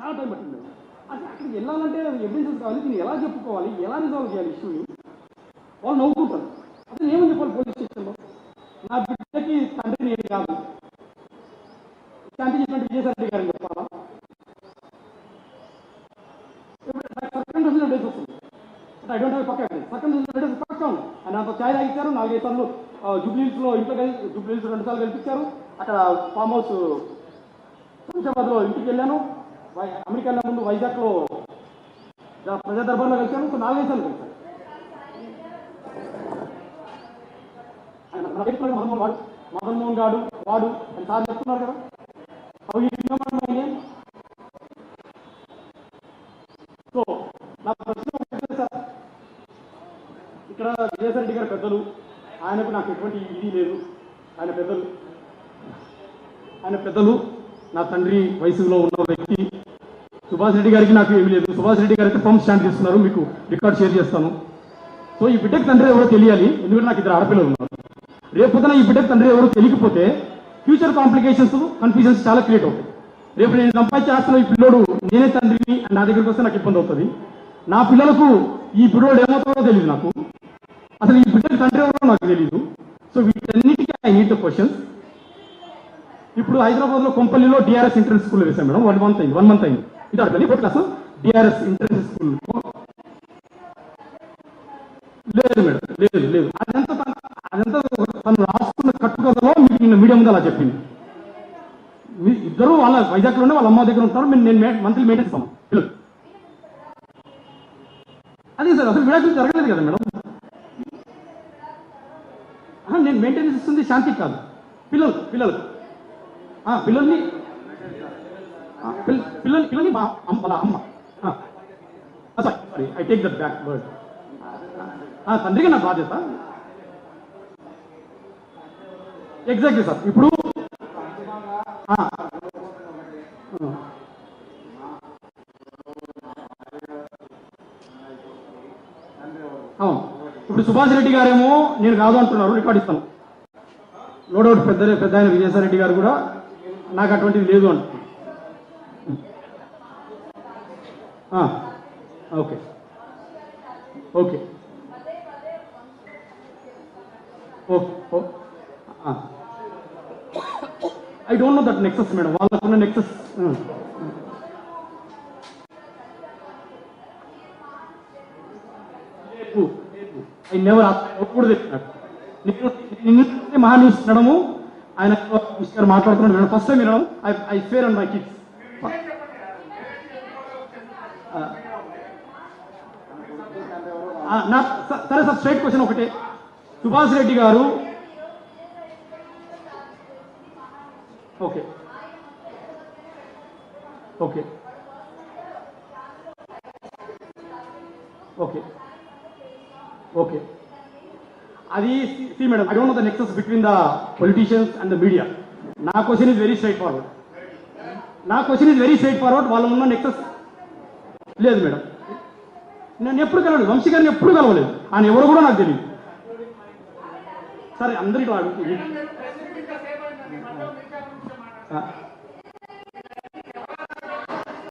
చాలా టైం పట్టింది. అంటే అక్కడికి వెళ్ళాలంటే ఎవిడెన్సెస్ కావాలి. దీన్ని ఎలా చెప్పుకోవాలి? ఎలా రిజాల్వ్ చేయాలి ఇష్యూని వాళ్ళు నవ్వుకుంటారు. అసలు ఏమని చెప్పాలి పోలీస్ స్టేషన్లో నా బిడ్డకి తండ్రి నేను కాదు తండ్రి చేసినట్టు విజయసాయి గారిని చెప్పాలా? సర్కండెన్స్ వస్తుంది ఐ డోంట్ హ్యావ్ పక్క సర్కండెన్స్ డేస్ పక్క ఉంది. ఆయన అంత ఛాయ్ తాగించారు నాలుగైదు సార్లు జూబ్లీస్లో ఇంట్లో కలిసి జూబ్లీహిల్స్ రెండు సార్లు కల్పించారు. అక్కడ ఫామ్ హౌస్ శంషాబాద్ ఇంటికి వెళ్ళాను. అమెరికా ముందు వైజాగ్లో ప్రజా దర్బార్లో కలిశాను ఒక నాలుగైదు సార్లు కలిశాను ఆయన నా పేరు కూడా మదన్మోహన్ వాడు మదన్మోహన్ గాడు వాడు అని సార్ చెప్తున్నారు కదా. అవి సో నా ప్రశ్న సార్ ఇక్కడ విజయసాయి రెడ్డి గారి పెద్దలు ఆయనకు నాకు ఎటువంటి ఇది లేదు. ఆయన పెద్దలు ఆయన పెద్దలు నా తండ్రి వయసులో ఉన్న వ్యక్తి సుభాష్ రెడ్డి గారికి నాకు ఏమీ లేదు. సుభాష్ రెడ్డి గారికి అయితే ఫామ్ స్టాండ్ తీసుకున్నారు. మీకు రికార్డ్ షేర్ చేస్తాను. సో ఈ బిడ్డకి తండ్రి ఎవరో తెలియాలి. ఎందుకంటే నాకు ఇద్దరు ఆడపిల్లలు ఉన్నారు. రేపు పొద్దున ఈ బిడ్డకి తండ్రి ఎవరో తెలియకపోతే ఫ్యూచర్ కాంప్లికేషన్స్ కన్ఫ్యూజన్స్ చాలా క్రియేట్ అవుతాయి. రేపు నేను సంపాదించే ఆస్తిలో ఈ పిల్లోడు నేనే తండ్రిని నా దగ్గరికి వస్తే నాకు ఇబ్బంది అవుతుంది. నా పిల్లలకు ఈ పిల్లోడు ఏమవుతారో తెలియదు నాకు. అసలు ఈ బిడ్డకి తండ్రి ఎవరో నాకు తెలియదు సో వీటన్నిటికీ ఐ నీట్ క్వశ్చన్స్ ఇప్పుడు హైదరాబాద్లో కొంపల్లిలో డిఆర్ఎస్ ఎంట్రన్స్ స్కూల్ వేసాం మేడం. వన్ మంత్ అయింది. వన్ మంత్ అయింది. ఇది అర్థం fourth class DRS entrance school లేదు మేడం లేదు లేదు అదంతా అదంతా తను రాసుకున్న కట్టుకథలో మీకు నిన్న మీడియా ముందు అలా చెప్పింది మీ ఇద్దరు వాళ్ళ వైజాగ్లోనే వాళ్ళ అమ్మ దగ్గర ఉంటారు మేము నేను మంత్లీ మెయింటైన్ ఇస్తాము అదే సార్ అసలు విడాకులు జరగలేదు కదా మేడం నేను మెయింటెనెన్స్ ఇస్తుంది శాంతి కాదు పిల్లలు పిల్లలు పిల్లల్ని ఆ, పిల్లని పిల్లల్ని మా అమ్మ వాళ్ళ అమ్మ. Sorry I take that back word తండ్రిగా నా బాధ్యత. ఎగ్జాక్ట్లీ సార్ ఇప్పుడు అవును. ఇప్పుడు సుభాష్ రెడ్డి గారేమో నేను కాదు అంటున్నారు రికార్డ్ ఇస్తాను. నో డౌట్ పెద్ద పెద్ద ఆయన విజయసాయి రెడ్డి గారు కూడా నాకు అటువంటిది లేదు అంటున్నారు. Okay. Okay. I don't know that nexus madam వాళ్ళకున్న నెక్సెస్ ఐ నెవర్ కూడా చెప్పినాడు నేను మహాన్యూస్ మేడము ఆయన గారు మాట్లాడుతున్నాడు మేడం ఫస్ట్ టైం వినడం I I fair and my kids నా సరే సార్ స్ట్రైట్ క్వశ్చన్ ఒకటే. సుభాష్ రెడ్డి గారు. ఓకే. ఓకే. ఓకే. ఓకే. అది see madam I don't know the nexus between the politicians and the media నా question is very straightforward నా question is very straightforward వాళ్ళ ఉన్న nexus లేదు madam. నేను ఎప్పుడు కలవలేదు. వంశీ గారిని ఎప్పుడు కలవలేదు. ఆయన ఎవరు కూడా నాకు తెలియదు. సరే అందరికీ అడుగుతుంది